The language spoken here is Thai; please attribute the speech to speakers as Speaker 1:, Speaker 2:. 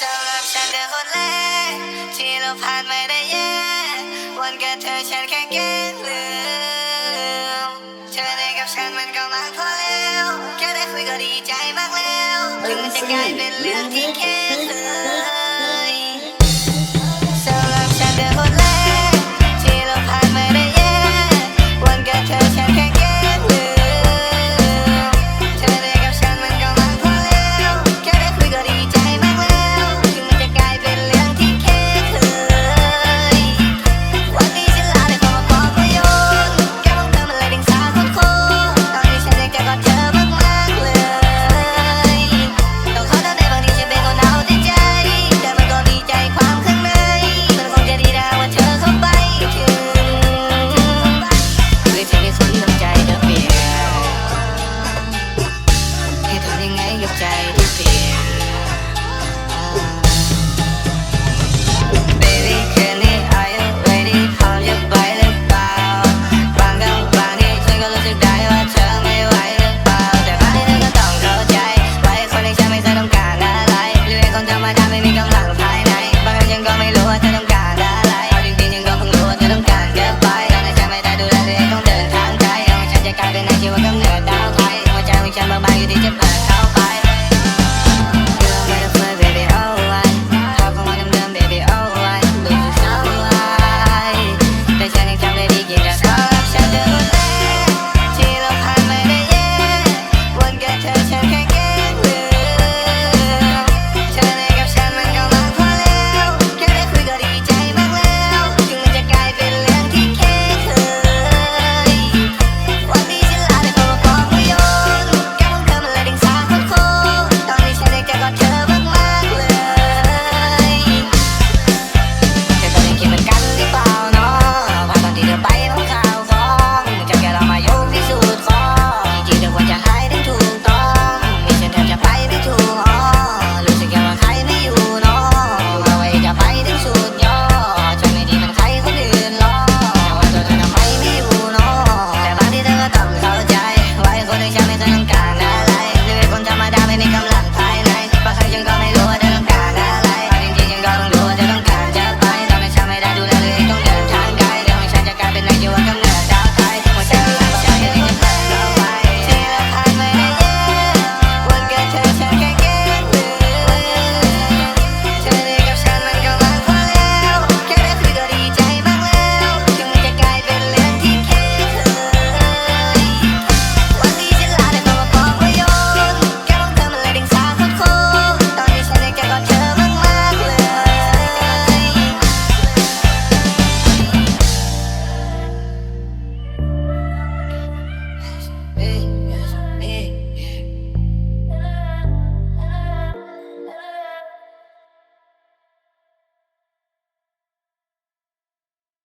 Speaker 1: สำหรับฉันเธอคนแรกที่เราผ่านไม่ได้แย่วันเกิดเธอฉันแค่แกล้งลืมเธอได้กับฉันมันก็มากพอแล้วแค่ได้คุยก็ดีใจมากแล้ว ถึงมันจะกลายเป็นเรื่องที่แค่ ใจที่เปนน Baby can it are พร้อมจะไปหรือเปล่าบางครั้บางทีฉันก็รู้สึกได้ว่าเธอไม่ไหวหรือเปล่า แต่บางทีเธอก็ต้องเข้าใจไว้คนที่ฉันไม่เคยต้องการอะไรหรือคนธรรมดาไม่มีกำ